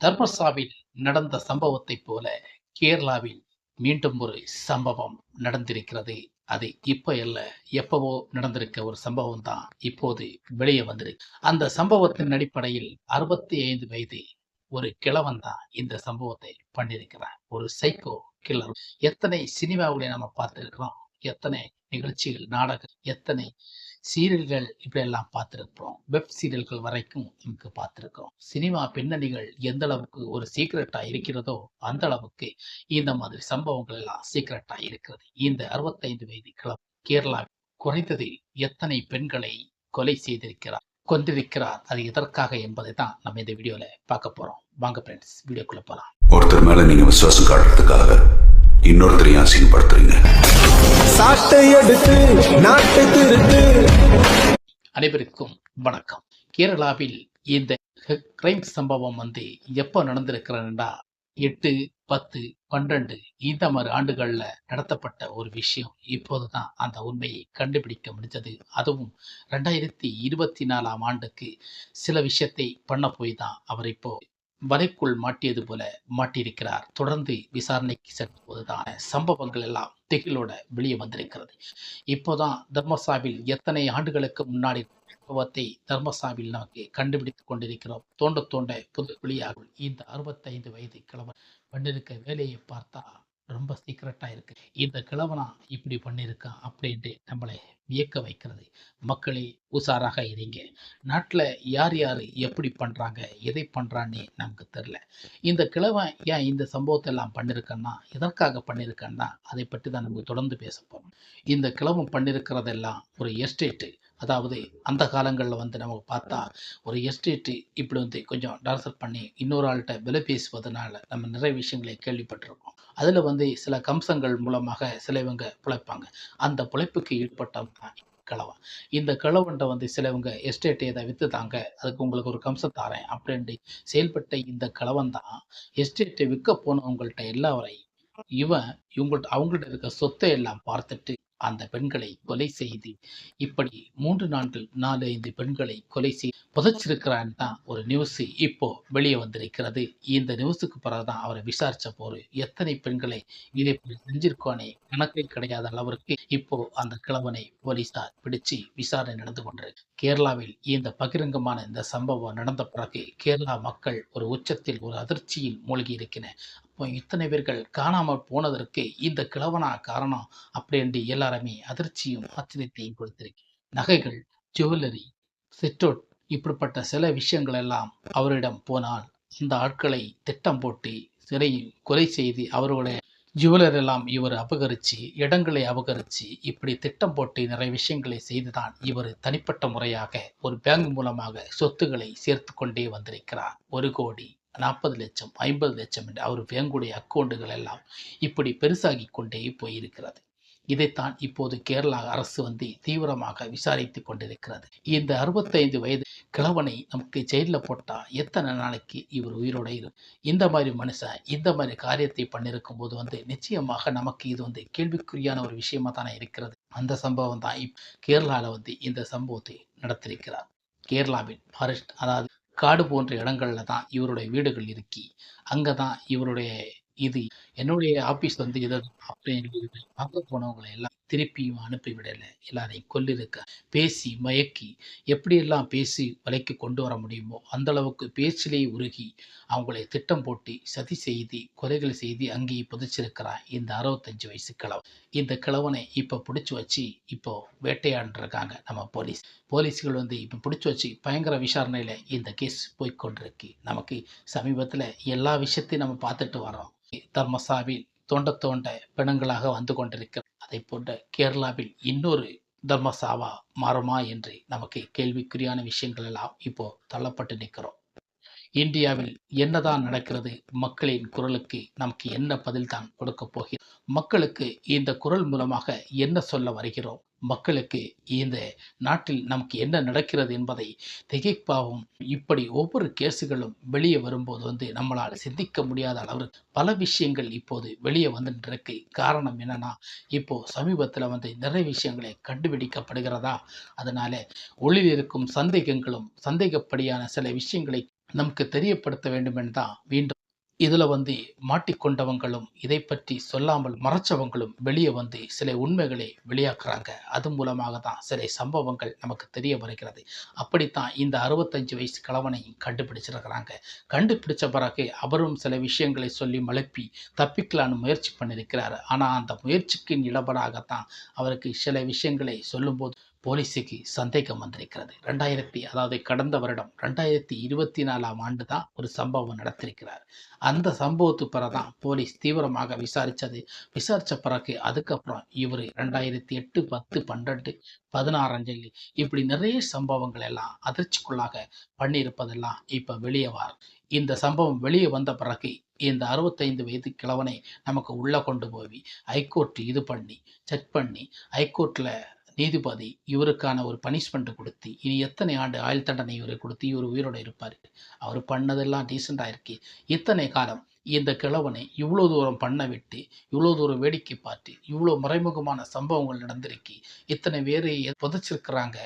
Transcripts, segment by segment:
தர்மசாவில் நடந்த சம்பவத்தைப் போல கேரளாவில் மீண்டும் ஒரு சம்பவம் நடந்திருக்கிறது. அது இப்ப இல்ல எப்பவோ நடந்திருக்க ஒரு சம்பவம் தான் இப்போது வெளியே வந்திருக்கு. அந்த சம்பவத்தின் அடிப்படையில் அறுபத்தி ஐந்து வயது ஒரு கிழவன் தான் இந்த சம்பவத்தை பண்ணியிருக்கிறான் ஒரு சைக்கோ கில்லர் எத்தனை சினிமாவுடைய நம்ம பார்த்திருக்கிறோம்? எத்தனை நிகழ்ச்சிகள் நாடகம் எத்தனை சீரியல்கள் இப்படி எல்லாம் பார்த்திருக்கிறோம். வெப் சீரியல்கள் வரைக்கும் நமக்கு பார்த்திருக்கிறோம். சினிமா பின்னணிகள் எந்த அளவுக்கு ஒரு சீக்ரெட்டா இருக்கிறதோ அந்த அளவுக்கு இந்த மாதிரி சம்பவங்கள் எல்லாம் சீக்ரெட்டா இருக்கிறது. இந்த அறுபத்தைந்து வயது கிளப் கேரளா குறைந்தது எத்தனை பெண்களை கொலை செய்திருக்கிறார் கொண்டிருக்கிறார் அது எதற்காக என்பதை தான் நம்ம இந்த வீடியோல பார்க்க போறோம். வாங்க ஃப்ரெண்ட்ஸ் வீடியோக்குள்ள போலாம். ஒருத்தர் மேல நீங்க விசுவாசம் காட்டுறதுக்காக இன்னொருத்தரையும் அசிங்கப்படுத்துறீங்க? சாட்டை எடுத்து நாட்டை திருத்து அனைவருக்கும் வணக்கம். கேரளாவில் இந்த கிரைம் சம்பவம் வந்து எப்போ நடந்திருக்கிறதுனா எட்டு பத்து பன்னெண்டு இந்த மாதிரி ஆண்டுகள்ல நடத்தப்பட்ட ஒரு விஷயம். இப்போதுதான் அந்த உண்மையை கண்டுபிடிக்க முடிஞ்சது. அதுவும் ரெண்டாயிரத்தி இருபத்தி நாலாம் ஆண்டுக்கு சில விஷயத்தை பண்ண போய் தான் அவர் இப்போ வலைக்குள் மாட்டியது போல மாட்டியிருக்கிறார். தொடர்ந்து விசாரணைக்கு சென்ற போதுதான் சம்பவங்கள் எல்லாம் திகிலோட வெளியே வந்திருக்கிறது. இப்போதான் தர்மசாவில் எத்தனை ஆண்டுகளுக்கு முன்னாடி சம்பவத்தை தர்மசாவில் நமக்கு கண்டுபிடித்துக் கொண்டிருக்கிறோம். தோண்ட தோண்ட புது வெளியாகும் இந்த அறுபத்தைந்து வயது கிழவன் பண்ணிருக்க வேலையை பார்த்தா ரொம்ப சீக்ரெட்டாக இருக்கு. இந்த கிழவனா இப்படி பண்ணியிருக்கான் அப்படின்ட்டு நம்மளை வியக்க வைக்கிறது. மக்களே உஷாராக இருங்க. நாட்டில் யார் யார் எப்படி பண்ணுறாங்க எதை பண்ணுறான்னு நமக்கு தெரில இந்த கிழவன் ஏன் இந்த சம்பவத்தை எல்லாம் பண்ணியிருக்கேன்னா எதற்காக பண்ணியிருக்கேன்னா அதை பற்றி தான் நம்ம தொடர்ந்து பேச போகிறோம் இந்த கிழவன் பண்ணியிருக்கிறதெல்லாம் ஒரு எஸ்டேட்டு அதாவது அந்த காலங்களில் வந்து நமக்கு பார்த்தா ஒரு எஸ்டேட்டு இப்படி வந்து கொஞ்சம் டார்சர் பண்ணி இன்னொரு ஆள்கிட்ட விலை பேசுவதனால நம்ம நிறைய விஷயங்களை கேள்விப்பட்டிருக்கோம். அதில் வந்து சில கம்சங்கள் மூலமாக சிலவங்க பிழைப்பாங்க. அந்த பிழைப்புக்கு ஈடுபட்டவங்க தான் கிழவன். இந்த கிழவன்ட்ட வந்து சிலவங்க எஸ்டேட்டை இதை விற்று தாங்க அதுக்கு உங்களுக்கு ஒரு கம்சம் தாரேன் அப்படின்ட்டு செயல்பட்ட இந்த கிழவன் தான் எஸ்டேட்டை விற்க போனவங்கள்ட்ட எல்லாவரையும் இவன் இவங்கள்ட்ட அவங்கள்ட்ட இருக்க சொத்தை எல்லாம் பார்த்துட்டு அந்த பெண்களை கொலை செய்து இப்படி மூன்று நான்கு நாலு ஐந்து பெண்களை கொலை செய்து புதைச்சிருக்கிறான்னு தான் ஒரு நியூஸ் இப்போ வெளியே வந்திருக்கிறது. இந்த நியூஸுக்கு பிறகுதான் அவரை விசாரிச்ச போரு எத்தனை பெண்களை இதை இப்படி செஞ்சிருக்கானே கணக்கே கிடையாத அளவிற்கு இப்போ அந்த கிழவனை போலீசார் பிடிச்சு விசாரணை நடந்து கொண்டிருக்கு கேரளாவில் இந்த பகிரங்கமான இந்த சம்பவம் நடந்த பிறகு கேரளா மக்கள் ஒரு உச்சத்தில் ஒரு அதிர்ச்சியில் மூழ்கி இருக்கிறனர் இத்தனை பேர்கள் காணாமல் போனதற்கு இந்த கிழவனா காரணம் அப்படின்ட்டு எல்லாருமே அதிர்ச்சியும் ஆச்சரியத்தையும் கொடுத்திருக்கு. நகைகள் ஜுவல்லரி செட்டோட் இப்படிப்பட்ட சில விஷயங்கள் எல்லாம் அவரிடம் போனால் இந்த ஆட்களை திட்டம் போட்டு சிறையில் கொலை செய்து அவர்களுடைய ஜுவலர் எல்லாம் இவர் அபகரித்து இடங்களை அபகரித்து இப்படி திட்டம் போட்டு நிறைய விஷயங்களை செய்துதான் இவர் தனிப்பட்ட முறையாக ஒரு பேங்க் மூலமாக சொத்துக்களை சேர்த்து கொண்டே வந்திருக்கிறார். ஒரு கோடி நாற்பது லட்சம் ஐம்பது லட்சம் என்று அவர் பேங்குடைய அக்கௌண்டுகள் எல்லாம் இப்படி பெருசாகி கொண்டே போயிருக்கிறது. இதைத்தான் இப்போது கேரளா அரசு வந்து தீவிரமாக விசாரித்து கொண்டிருக்கிறது. இந்த அறுபத்தைந்து வயது கிழவனை நமக்கு ஜெயிலில் போட்டா எத்தனை நாளைக்கு இவர் உயிரோட இரு? இந்த மாதிரி மனுஷன் இந்த மாதிரி காரியத்தை பண்ணியிருக்கும் போது வந்து நிச்சயமாக நமக்கு இது வந்து கேள்விக்குறியான ஒரு விஷயமா தானே இருக்கிறது. அந்த சம்பவம் தான் இப் கேரளாவில் வந்து இந்த சம்பவத்தை நடத்திருக்கிறார். கேரளாவின் ஃபாரஸ்ட் அதாவது காடு போன்ற இடங்கள்ல தான் இவருடைய வீடுகள் இருக்கி அங்கே தான் இவருடைய இது. என்னுடைய ஆபீஸ் வந்து இதை அப்படின்னு பார்க்க போனவங்களை எல்லாம் திருப்பியும் அனுப்பிவிடலை. எல்லாரையும் கொல்லிருக்க பேசி மயக்கி எப்படியெல்லாம் பேசி வலைக்கு கொண்டு வர முடியுமோ அந்த அளவுக்கு பேச்சிலே உருகி அவங்களை திட்டம் போட்டி சதி செய்தி கொலைகள் செய்து அங்கேயே புதைச்சிருக்கிறான் இந்த அறுபத்தஞ்சு வயசு கிழவன். இந்த கிழவனை இப்போ பிடிச்சி வச்சு இப்போ வேட்டையாண்டுருக்காங்க நம்ம போலீஸ். போலீஸ்கள் வந்து இப்போ பிடிச்சி வச்சு பயங்கர விசாரணையில் இந்த கேஸ் போய்கொண்டிருக்கு நமக்கு சமீபத்தில் எல்லா விஷயத்தையும் நம்ம பார்த்துட்டு வரோம் தர்மசாவில் தோண்ட தோண்ட பிணங்களாக வந்து கொண்டிருக்கிற அதை போன்ற கேரளாவில் இன்னொரு தர்மசாவா மாறுமா என்று நமக்கு கேள்விக்குறியான விஷயங்கள் எல்லாம் இப்போ தள்ளப்பட்டு நிற்கிறோம். இந்தியாவில் என்னதான் நடக்கிறது மக்களின் குரலுக்கு நமக்கு என்ன பதில் தான் கொடுக்க போகிறோம் மக்களுக்கு இந்த குரல் மூலமாக என்ன சொல்ல வருகிறோம்? மக்களுக்கு இந்த நாட்டில் நமக்கு என்ன நடக்கிறது என்பதை திகைப்பாகவும் இப்படி ஒவ்வொரு கேஸுகளும் வெளியே வரும்போது வந்து நம்மளால் சிந்திக்க முடியாத அளவு பல விஷயங்கள் இப்போது வெளியே வந்துருக்கு காரணம் என்னன்னா இப்போ சமீபத்தில் வந்து நிறைய விஷயங்களை கண்டுபிடிக்கப்படுகிறதா? அதனால ஒளியில் இருக்கும் சந்தேகங்களும் சந்தேகப்படியான சில விஷயங்களை நமக்கு தெரியப்படுத்த வேண்டும் தான் மீண்டும் இதில் வந்து மாட்டிக்கொண்டவங்களும் இதை பற்றி சொல்லாமல் மறைச்சவங்களும் வெளியே வந்து சில உண்மைகளை வெளியாக்குறாங்க. அது மூலமாக தான் சில சம்பவங்கள் நமக்கு தெரிய வருகிறது. அப்படித்தான் இந்த அறுபத்தஞ்சு வயசு கலவனையும் கண்டுபிடிச்சிருக்கிறாங்க. கண்டுபிடிச்ச பிறகு அவரும் சில விஷயங்களை சொல்லி மழுப்பி தப்பிக்கலான்னு முயற்சி பண்ணியிருக்கிறார். ஆனால் அந்த முயற்சிக்கு நிலபடாகத்தான் அவருக்கு சில விஷயங்களை சொல்லும்போது போலீஸுக்கு சந்தேகம் வந்திருக்கிறது. ரெண்டாயிரத்தி அதாவது கடந்த வருடம் ரெண்டாயிரத்தி இருபத்தி நாலாம் ஆண்டு தான் ஒரு சம்பவம் நடத்திருக்கிறார். அந்த சம்பவத்து பிறகு தான் போலீஸ் தீவிரமாக விசாரித்தது. விசாரித்த பிறகு அதுக்கப்புறம் இவர் ரெண்டாயிரத்தி எட்டு பத்து பன்னெண்டு பதினாறாம் இப்படி நிறைய சம்பவங்கள் எல்லாம் அதிர்ச்சிக்குள்ளாக பண்ணியிருப்பதெல்லாம் இப்போ வெளியே வார் இந்த சம்பவம் வெளியே வந்த பிறகு இந்த அறுபத்தைந்து வயது கிழவனை நமக்கு உள்ளே கொண்டு போய் ஹைகோர்ட் இது பண்ணி செக் பண்ணி ஹைகோர்ட்டில் நீதிபதி இவருக்கான ஒரு பனிஷ்மெண்ட் கொடுத்து இனி எத்தனை ஆண்டு ஆயுள் தண்டனை இவரை கொடுத்து இவர் உயிரோடு இருப்பார்? அவர் பண்ணதெல்லாம் டீசெண்டாக இருக்கு. இத்தனை காலம் இந்த கிழவனை இவ்வளோ தூரம் பண்ண விட்டு இவ்வளோ தூரம் வேடிக்கை பார்த்து இவ்வளோ மறைமுகமான சம்பவங்கள் நடந்திருக்கு. இத்தனை பேர் புதைச்சிருக்கிறாங்க.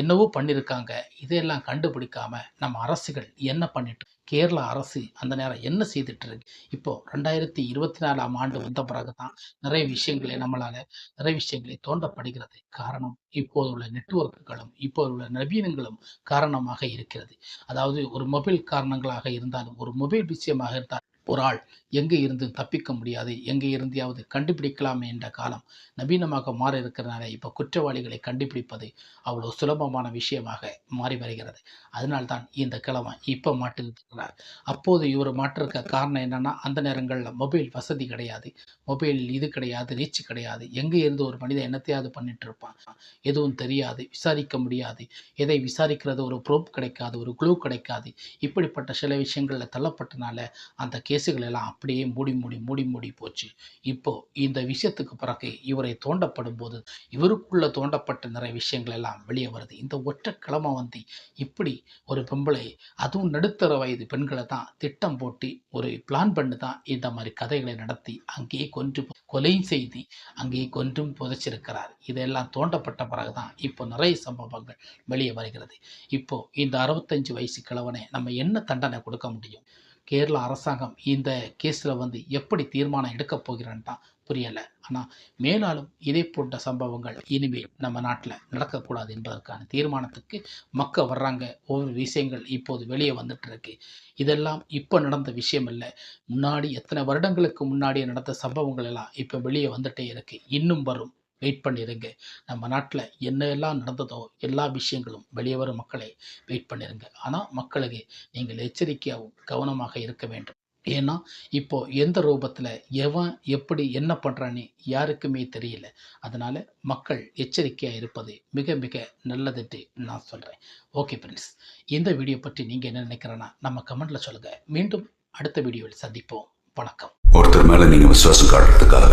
என்னவோ பண்ணியிருக்காங்க இதையெல்லாம் கண்டுபிடிக்காம நம்ம அரசுகள் என்ன பண்ணிட்டு கேரளா அரசு அந்த நேரம் என்ன செய்துட்டு இருக்கு இப்போ ரெண்டாயிரத்தி இருபத்தி நாலாம் ஆண்டு வந்த பிறகு தான் நிறைய விஷயங்களை நம்மளால நிறைய விஷயங்களை தோண்டப்படுகிறது காரணம் இப்போது உள்ள நெட்வொர்க்குகளும் இப்போது உள்ள நவீனங்களும் காரணமாக இருக்கிறது. அதாவது ஒரு மொபைல் காரணங்களாக இருந்தாலும் ஒரு மொபைல் விஷயமாக இருந்தால் ஒரு ஆள் எங்கே இருந்து தப்பிக்க முடியாது எங்கே இருந்தையாவது கண்டுபிடிக்கலாமே என்ற காலம் நவீனமாக மாறி இருக்கிறனால இப்போ குற்றவாளிகளை கண்டுபிடிப்பது அவ்வளோ சுலபமான விஷயமாக மாறி வருகிறது. அதனால்தான் இந்த கிழமை இப்போ மாட்டிருக்கிறார் அப்போது இவர் மாட்டிருக்க காரணம் என்னென்னா அந்த நேரங்களில் மொபைல் வசதி கிடையாது மொபைல் இது கிடையாது ரீச் கிடையாது. எங்கே இருந்து ஒரு மனிதன் என்னத்தையாவது பண்ணிட்டு இருப்பான் எதுவும் தெரியாது விசாரிக்க முடியாது எதை விசாரிக்கிறது ஒரு ப்ரூப் கிடைக்காது ஒரு க்ளூ கிடைக்காது. இப்படிப்பட்ட சில விஷயங்களில் தள்ளப்பட்டனால அந்த கேஸுகள் எல்லாம் அப்படியே மூடி மூடி மூடி மூடி போச்சு. இப்போ இந்த விஷயத்துக்கு பிறகு இவரை தோண்டப்படும் போது இவருக்குள்ள தோண்டப்பட்ட நிறைய விஷயங்கள் எல்லாம் வெளியே வருது. இந்த ஒற்றை கிழமை வந்து இப்படி ஒரு பொம்பளை அதுவும் நடுத்தர வயது பெண்களை தான் திட்டம் போட்டு ஒரு பிளான் பண்ணி தான் இந்த மாதிரி கதைகளை நடத்தி அங்கேயே கொன்று கொலை செய்து அங்கேயே கொன்றும் புதைச்சிருக்கிறார். இதெல்லாம் தோண்டப்பட்ட பிறகுதான் இப்போ நிறைய சம்பவங்கள் வெளியே வருகிறது. இப்போ இந்த அறுபத்தஞ்சு வயசு கிழவனை நம்ம என்ன தண்டனை கொடுக்க முடியும்? கேரள அரசாங்கம் இந்த கேஸில் வந்து எப்படி தீர்மானம் எடுக்கப் போகிறான்னு தான் புரியலை. ஆனால் மேலாலும் இதே போன்ற சம்பவங்கள் இனிமேல் நம்ம நாட்டில் நடக்கக்கூடாது என்பதற்கான தீர்மானத்துக்கு மக்கள் வர்றாங்க. ஒவ்வொரு விஷயங்கள் இப்போது வெளியே வந்துட்டு இருக்கு. இதெல்லாம் இப்போ நடந்த விஷயம் இல்லை. முன்னாடி எத்தனை வருடங்களுக்கு முன்னாடியே நடந்த சம்பவங்கள் எல்லாம் இப்போ வெளியே வந்துட்டே இருக்கு. இன்னும் வரும். வெயிட் பண்ணிருங்க. நம்ம நாட்டில் என்ன எல்லாம் நடந்ததோ எல்லா விஷயங்களும் வெளியே வரும் மக்களை வெயிட் பண்ணிருங்க. ஆனால் மக்களுக்கு நீங்கள் எச்சரிக்கையாகவும் கவனமாக இருக்க வேண்டும். ஏன்னா இப்போ எந்த ரூபத்தில் எவன் எப்படி என்ன பண்ணுறான்னு யாருக்குமே தெரியல. அதனால மக்கள் எச்சரிக்கையாக இருப்பது மிக மிக நல்லதுட்டு நான் சொல்கிறேன் ஓகே ஃப்ரெண்ட்ஸ் இந்த வீடியோ பற்றி நீங்கள் என்ன நினைக்கிறேன்னா நம்ம கமெண்ட்டில் சொல்லுங்கள் மீண்டும் அடுத்த வீடியோவில் சந்திப்போம். வணக்கம். ஒருத்தர் மேலே நீங்கள் விசுவாசம் காட்டுறதுக்காக